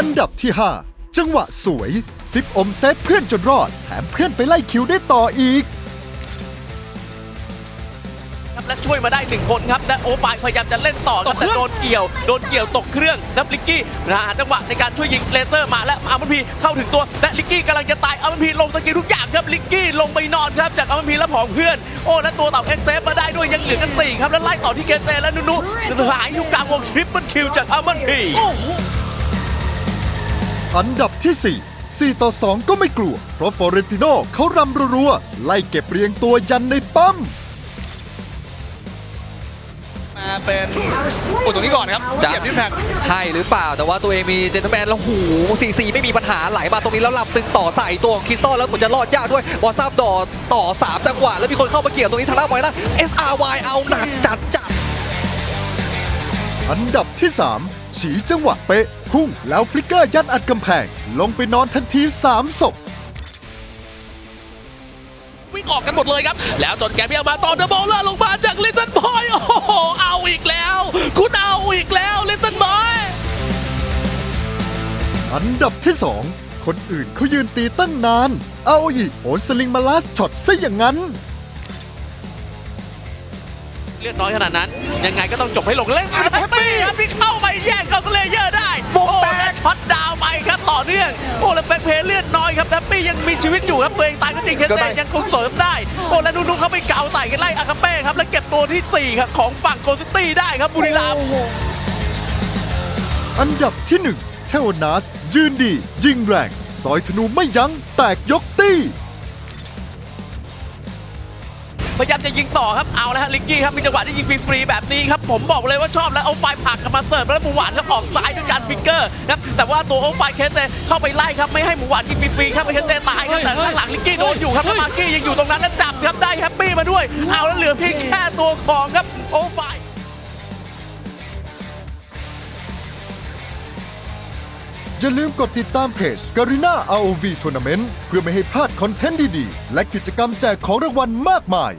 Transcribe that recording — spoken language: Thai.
อันดับที่ 5 จังหวะสวยซิปอมเซฟเพื่อนจนรอด แถมเพื่อนไปไล่คิวได้ต่ออีก ครับและช่วยมาได้หนึ่งคนครับและโอปายพยายามจะเล่นต่อครับแต่โดนเกี่ยวโดนเกี่ยวตกเครื่องแล้วลิกกี้หาจังหวะในการช่วยยิงเลเซอร์มาและอาร์มพีเข้าถึงตัวและลิกกี้กำลังจะตายอาร์มพีลงสกิลทุกอย่างครับลิกกี้ลงไปนอนครับจากอาร์มพีและผองเพื่อนโอ้และตัวเต่าเอ็กเซฟมาได้ด้วยยังเหลือกันสี่ครับแล้วไล่ต่อที่เกเซและนุนุหายอยู่กลางวงทริปเปิลคิวจากอาร์มพีอั นดับที่ 4 4 ต่อ 2 ก็ไม่กลัว เพราะฟอเรนติโนเขารำรัวๆไล่เก็บเรียงตัวยันในปั๊ม มาเป็นอุดตรงนี้ก่อนครับจะเก็บที่แพ็คใช่หรือเปล่าแต่ว่าตัวเองมีเจน t l e แมนแล้วหูซีซีไม่มีปัญหาไหลมาตรงนี้แล้วลำตึงต่อใส่ตัวของคริสตัลแล้วเหมือนจะรอดยากด้วยบอลซับดอต่อ 3 จังหวะ แล้วมีคนเข้ามาเกี่ยวตรงนี้ทางด้านบอยนะ SRY เอาหนักจัดจัด อันดับที่ 3 ฉีจังหวะเป๊ะ พุ่งแล้วฟลิกเกอร์ยัดอัดกำแพง ลงไปนอนทันที 3 ศพ วิ่งออกกันหมดเลยครับ แล้วจนแกมยังมาต่อเดอะบอลเลอร์ลงมาจากลิตเติ้ลบอยโอ้โหเอาอีกแล้ว คุณเอาอีกแล้วลิตเติ้ลบอยอันดับที่ 2 คนอื่นเขายืนตีตั้งนาน เอาอีกโหนสลิงมาลาสช็อตซะอย่างนั้นเลือดน้อยขนาดนั้น ยังไงก็ต้องจบให้ลงเล่นแฮปปี้ครับที่เข้าไปแย่งกอสเลเยอร์ได้โอ้และช็อตดาวน์ไปครับต่อเนื่องโอ้แล้วแบ็คเพลย์เลือดน้อยครับแฮปปี้ยังมีชีวิตอยู่ครับตัวเองตายก็จริงเคสเต้ยังคงเสริมได้โอ้แล้วนูนูเข้าไปเกาใส่กันไล่อาคาเป้ครับแล้วเก็บตัวที่สี่ครับของฝั่งโกลซิตี้ได้ครับบุรีรัมย์อันดับที่1เทวนาสยืนดี ยิงแรงซอยธนูไม่ยัง้งแตกยกตี้ พยายามจะยิงต่อครับเอาแล้วฮะลิกกี้ครับมีจังหวะที่ยิงฟรีๆแบบนี้ครับผมบอกเลยว่าชอบแล้วเอาไฟผลักกลับมาเสิร์ฟแล้วหมูหวานครับออกซ้ายด้วยการฟิกเกอร์นะครับแต่ว่าตัวโอไฟเคสเตเข้าไปไล่ครับไม่ให้หมูหวานยิงฟรีๆครับเคสเตตายครับแต่ข้างหลังลิกกี้โดนอยู่ครับแล้วมาร์กี้ยังอยู่ตรงนั้นแล้วจับครับได้แฮปปี้มาด้วย เอาแล้วเหลือเพียงแค่ตัวของครับโอไฟอย่าลืมกดติดตามเพจ Garena ROV Tournament เพื่อไม่ให้พลาดคอนเทนต์ดีๆ และกิจกรรมแจกของรางวัลมากมาย